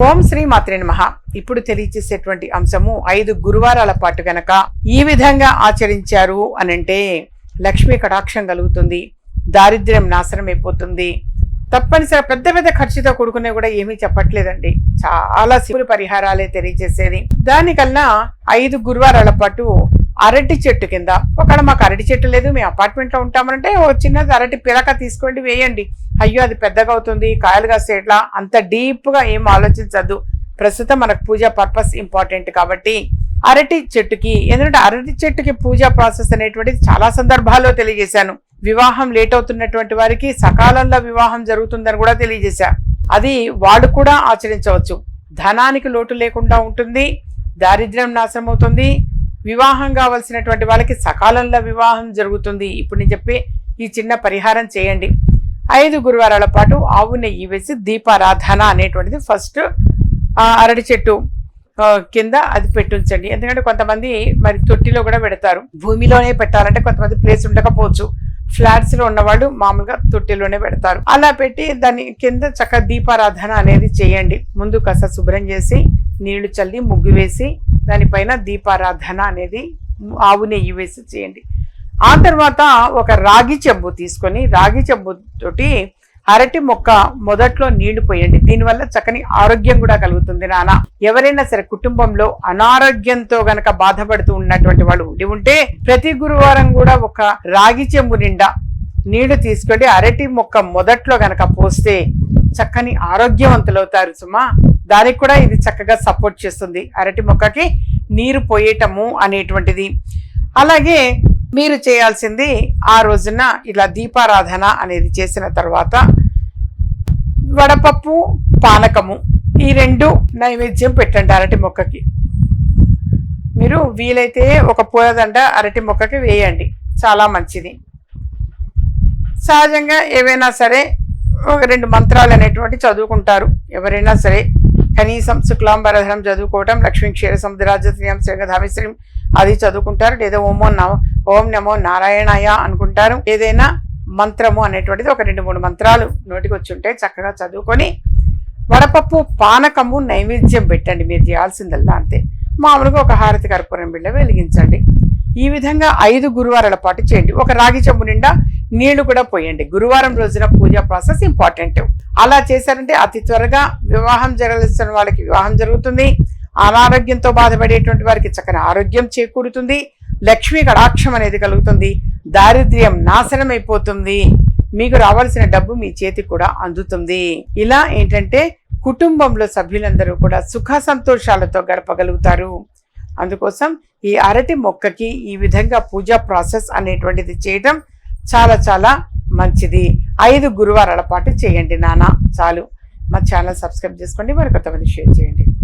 ఓం శ్రీ మాత్రే నమ. ఇప్పుడు తెలియచేసేటువంటి అంశము ఐదు గురువారాల పాటు గనక ఈ విధంగా ఆచరించారు అనంటే లక్ష్మీ కటాక్షం కలుగుతుంది దారిద్ర్యం నాశనం అయిపోతుంది తప్పనిసరి పెద్ద పెద్ద ఖర్చుతో కూడుకునే కూడా ఏమీ చెప్పట్లేదండి. చాలా శివులు పరిహారాలే తెలియజేసేది దానికల్లా ఐదు గురువారాల పాటు అరటి చెట్టు కింద ఒకవేళ మాకు అరటి చెట్టు లేదు మేము అపార్ట్మెంట్లో ఉంటామంటే ఓ చిన్నది అరటి పిలక తీసుకోండి వేయండి. అయ్యో అది పెద్దగా అవుతుంది కాయలు కాస్తే ఎట్లా అంత డీప్గా ఏం ఆలోచించద్దు. ప్రస్తుతం మనకు పూజ పర్పస్ ఇంపార్టెంట్ కాబట్టి అరటి చెట్టుకి ఎందుకంటే అరటి చెట్టుకి పూజా ప్రాసెస్ అనేటువంటిది చాలా సందర్భాల్లో తెలియజేశాను. వివాహం లేట్ అవుతున్నటువంటి వారికి సకాలంలో వివాహం జరుగుతుందని కూడా తెలియజేశా. అది వాళ్ళు కూడా ఆచరించవచ్చు. ధనానికి లోటు లేకుండా ఉంటుంది దారిద్ర్యం నాశనం అవుతుంది వివాహం కావలసినటువంటి వాళ్ళకి సకాలంలో వివాహం జరుగుతుంది. ఇప్పుడు నేను చెప్పే ఈ చిన్న పరిహారం చేయండి. ఐదు గురువారాల పాటు ఆవు నెయ్యి వేసి దీపారాధన అనేటువంటిది ఫస్ట్ అరటి చెట్టు కింద అది పెట్టించండి. ఎందుకంటే కొంతమంది మరి తొట్టిలో కూడా పెడతారు. భూమిలోనే పెట్టాలంటే కొంతమంది ప్లేస్ ఉండకపోవచ్చు. ఫ్లాట్స్లో ఉన్నవాళ్ళు మామూలుగా తొట్టిలోనే పెడతారు. అలా పెట్టి దాని కింద చక్క దీపారాధన అనేది చేయండి. ముందు కాస్త శుభ్రం చేసి నీళ్ళు చల్లి ముగ్గు వేసి దానిపైన దీపారాధన అనేది ఆవు నెయ్యి వేసి చేయండి. ఆ తర్వాత ఒక రాగి చెంబు తీసుకొని రాగి చెంబు తోటి అరటి మొక్క మొదట్లో నీళ్ళు పోయండి. దీనివల్ల చక్కని ఆరోగ్యం కూడా కలుగుతుంది నాన్న ఎవరైనా సరే కుటుంబంలో అనారోగ్యంతో గనక బాధపడుతూ ఉన్నటువంటి వాళ్ళు ఉండి ఉంటే ప్రతి గురువారం కూడా ఒక రాగి చెంబు నిండా నీళ్ళు తీసుకొని అరటి మొక్క మొదట్లో గనక పోస్తే చక్కని ఆరోగ్యవంతులవుతారు సుమా. దానికి కూడా ఇది చక్కగా సపోర్ట్ చేస్తుంది. అరటి మొక్కకి నీరు పోయటము అనేటువంటిది. అలాగే మీరు చేయాల్సింది ఆ రోజున ఇలా దీపారాధన అనేది చేసిన తర్వాత వడపప్పు పానకము ఈ రెండు నైవేద్యం పెట్టండి అరటి మొక్కకి. మీరు వీలైతే ఒక పూలదండ అరటి మొక్కకి వేయండి. చాలా మంచిది. సహజంగా ఏవైనా సరే ఒక రెండు మంత్రాలు అనేటువంటి చదువుకుంటారు. ఎవరైనా సరే కనీసం శుక్లాంబరధనం చదువుకోవటం లక్ష్మీ క్షీర సముద్రాజత్రియం శ్రీగధామిశ్రీం అది చదువుకుంటారు. లేదా ఓమో నమ ఓం నమో నారాయణాయ అనుకుంటారు. ఏదైనా మంత్రము అనేటువంటిది ఒక రెండు మూడు మంత్రాలు నోటికి వచ్చి ఉంటే చక్కగా చదువుకొని వడపప్పు పానకము నైవేద్యం పెట్టండి. మీరు చేయాల్సిందల్లా అంతే. మామూలుగా ఒక హారతి కర్పూరం బిళ్ళ వెలిగించండి. ఈ విధంగా ఐదు గురువారాల పాటు చేయండి. ఒక రాగి చెంబు నిండా నీళ్ళు కూడా పోయండి. గురువారం రోజున పూజా ప్రాసెస్ ఇంపార్టెంట్. అలా చేశారంటే అతి త్వరగా వివాహం జరగాల్సిన వాళ్ళకి వివాహం జరుగుతుంది. అనారోగ్యంతో బాధపడేటువంటి వారికి చక్కని ఆరోగ్యం చేకూరుతుంది. లక్ష్మీ కడాక్షం అనేది కలుగుతుంది. దారిద్ర్యం నాశనం అయిపోతుంది. మీకు రావాల్సిన డబ్బు మీ చేతికి కూడా అందుతుంది. ఇలా ఏంటంటే కుటుంబంలో సభ్యులందరూ కూడా సుఖ సంతోషాలతో గడపగలుగుతారు. అందుకోసం ఈ అరటి మొక్కకి ఈ విధంగా పూజా ప్రాసెస్ అనేటువంటిది చేయటం చాలా చాలా మంచిది. ఐదు గురువారాల పాటు చేయండి నాన్న చాలు. మా ఛానల్ సబ్స్క్రైబ్ చేసుకోండి. మరి కొంతమంది షేర్ చేయండి.